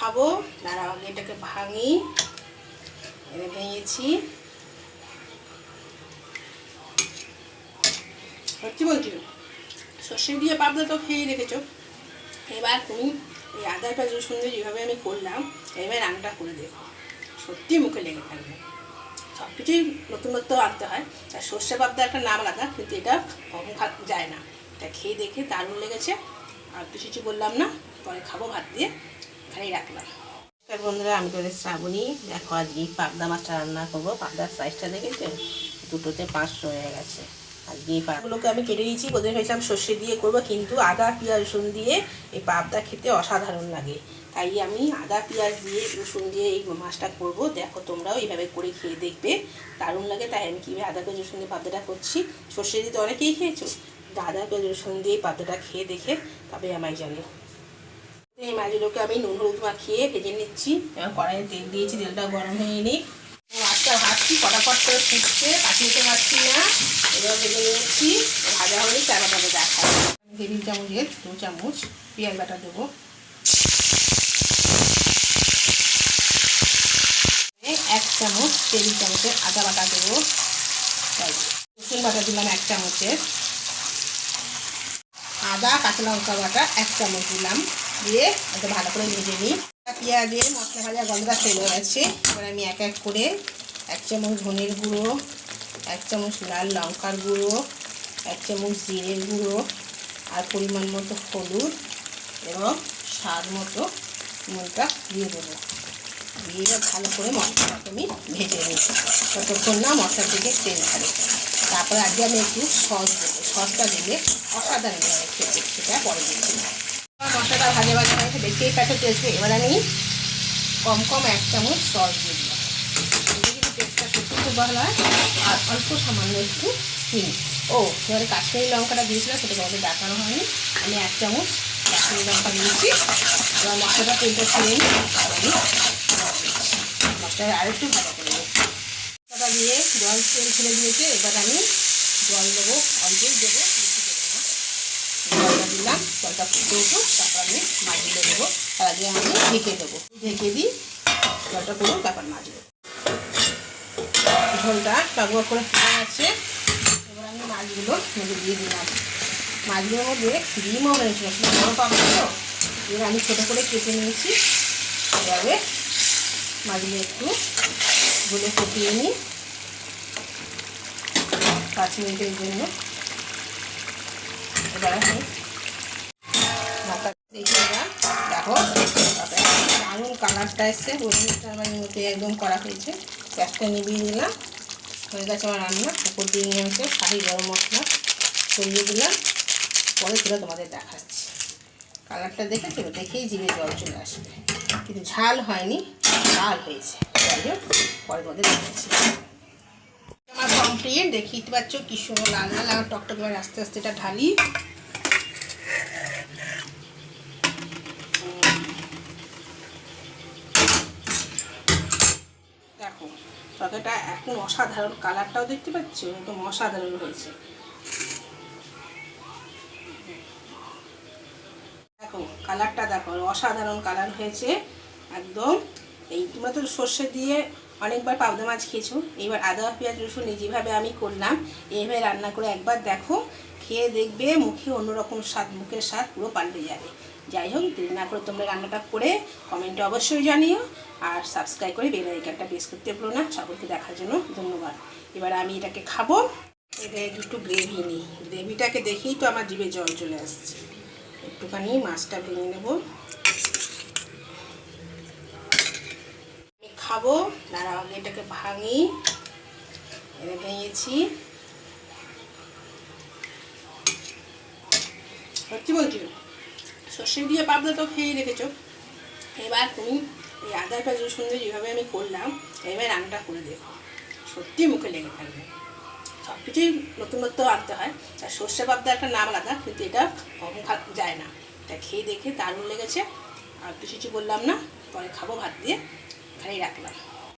খাব। দাঁড়া আগে এটাকে ভাঙি। এনে ভেঙেছি। সত্যি বলছি, সর্ষে দিয়ে পাবদা তো খেয়ে রেখেছো। এবার তুমি এই আদা পেঁয়াজ রসুন দিয়ে যেভাবে আমি করলাম, এবার রান্নাটা করে দেখো। সত্যি মুখে লেগে থাকবে। সব কিছুই নতুনত্ব আনতে হয়। আর সর্ষে পাবদা একটা নাম আলাদা, কিন্তু এটা খা, যায় না। এটা খেয়ে দেখে দারুণ লেগেছে। আর কিছু কিছু বললাম না, পরে খাব ভাত দিয়ে। এখানেই রাখলাম। বন্ধুরা, আমি করে শ্রাবণী। দেখো, আজকে পাবদা মাছটা রান্না করব। পাবদার সাইজটা দেখেছ? দুটোতে পাঁচশো হয়ে গেছে। আজকে এই পাগুলোকে আমি কেটে দিয়েছি। ওদের ভেবেছিলাম সর্ষে দিয়ে করব, কিন্তু আদা, পেঁয়াজ, রসুন দিয়ে এই পাবদা খেতে অসাধারণ লাগে। তাই আমি আদা, পেঁয়াজ দিয়ে, রসুন দিয়ে এই মাছটা করব। দেখো, তোমরাও এইভাবে করে খেয়ে দেখবে। দারুণ লাগে। তাই আমি কীভাবে আদা, পেঁয়াজ, রসুন দিয়ে পাবদাটা করছি, সর্ষে দিয়ে তো অনেকেই খেয়েছো। আদা, পেঁয়াজ, রসুন দিয়ে পাবদাটা খেয়ে দেখে তবে আমায় জানে এই মাছগুলোকে আমি নুন হলুদ মাখিয়ে ভেজে নিচ্ছি। এবং কড়াইয়ে তেল দিয়েছি, তেলটা গরম হয়ে নিই মাছটা ভাজছি, ফটাফট করে ফুটছে কাটি পারছি না। এবার ভেজে নিচ্ছি, ভাজা হলেই চার বাটাতে দেখা দেড় চামচের দু চামচ পেঁয়াজ বাটা দেবো। এক চামচ টেবিল চামচের আদা বাটা দেবো। রসুন বাটা দিলাম এক চামচের। আদা, কাঁচা লঙ্কা বাটা এক চামচ দিলাম। দিয়ে এটা ভালো করে ভেজে নিই। পেঁয়াজের মশলা ভাজা গন্ধটা চলে গেছে। এবার আমি এক এক করে এক চামচ ধনের গুঁড়ো, এক চামচ লাল লঙ্কার গুঁড়ো, এক চামচ জিরের গুঁড়ো আর পরিমাণ মতো হলুদ এবং স্বাদ মতো নুনটা দিয়ে দেবো। দিয়ে ভালো করে মশলাটাকে আমি ভেজে নিই ততক্ষণ না মশলা থেকে তেল ছাড়ে। তারপরে আজকে আমি একটু সস দেবো। সসটা দিলে অসাধারণ খেতে। সেটা পরে দিচ্ছি মশলাটা ভাজা ভাজা হয়েছে, দেখতেই পাচ্ছ টেস্ট এবার আমি কম কম এক চামচ সস দিয়ে দিলাম। টেস্টটা সত্যি খুব ভালো হয়। আর অল্প সামান্য একটু চিনি। ও, এবারে কাশ্মীরি লঙ্কাটা দিয়েছিলাম, সেটা তোমাদের দেখানো হয়নি। আমি এক চামচ কাশ্মীরি লঙ্কা দিয়েছি। এবার মশলাটা তেলটা ছেড়ে নিই। মশলাটা আরেকটু ভালো করে মশলাটা দিয়ে জল তেল ছেড়ে দিয়েছে। এবার আমি জল দেবো, অল্পই দেবো। জলটা ফুটে উঠুক, তারপর আমি মাছগুলো দেবো। তার আগে আমি ঢেকে দেবো। ঢেকে দিই, জলটা পুরো তারপর মাছ দেবো ঝোলটা টকবক করে ফুটে আছে এবার আমি মাছগুলো মধ্যে দিয়ে দিলাম। মাছগুলোর মধ্যে ডিমও রয়েছিল সেটা বড়ো পাবো তো। এবার আমি ছোটো করে কেটে নিয়েছি। এভাবে মাছগুলো একটু গুলো ফুটিয়ে নিই। পাঁচ মিনিটের জন্য। এবার আমি দেখি দেখো কালারটা একদম করা হয়েছে। গ্যাসটা দিলাম হয়ে গেছে আমার রান্না। উপর দিয়ে শাহি গরম মশলা দিলাম। পরে কালারটা দেখেছ? দেখেই জল চলে কিন্তু ঝাল হয়নি। লাল হয়েছে। যাই হোক, পরে তোমাদের দেখাচ্ছি। আমার কমপ্লিট দেখিতে পাচ্ছ কি সুন্দর লাল লাল টকটক আস্তে আস্তে এটা ঢালি দেখো তরকারিটা এখন অসাধারণ কালারটাও দেখতে পাচ্ছ? একদম অসাধারণ হয়েছে। দেখো, কালারটা দেখো অসাধারণ কালার হয়েছে। একদম এই তোমরা তো সর্ষে দিয়ে অনেকবার পাবদা মাছ খেয়েছো। এইবার আদা, পেঁয়াজ, রসুন যেভাবে আমি করলাম, এইভাবে রান্না করে একবার দেখো। খেয়ে দেখবে মুখে অন্যরকম স্বাদ, মুখের স্বাদ পুরো পাল্টে যাবে। যাই হোক, দেরি না করে তোমরা রান্নাটা করে কমেন্টে অবশ্যই জানিও আর সাবস্ক্রাইব করে বেল আইকনটা প্রেস করতে ভুলো না। সকলকে দেখার জন্য ধন্যবাদ। এবার আমি এটাকে খাব। এটা একটু গ্রেভি নিই। গ্রেভিটাকে দেখেই তো আমার জিভে জল চলে আসছে। একটুখানি মাছটা ভেঙে নেব। খাব। দাঁড়া আগে এটাকে ভাঙি। ভেঙেছি। সত্যি বলছি সর্ষে দিয়ে পাবদা তো খেয়ে রেখেছো। এবার তুমি এই আদা পেঁয়াজ রসুন দিয়ে যেভাবে আমি করলাম, এবার রান্নাটা করে দেখো। সত্যি মুখে লেগে থাকবে। সব কিছুই নতুনত্ব আনতে হয়। আর সর্ষে পাবদা একটা নাম আলাদা, কিন্তু এটা খা যায় না। এটা খেয়ে দেখে দারুণ লেগেছে। আর কিছু কিছু বললাম না, পরে খাব ভাত দিয়ে, এখানেই রাখলাম।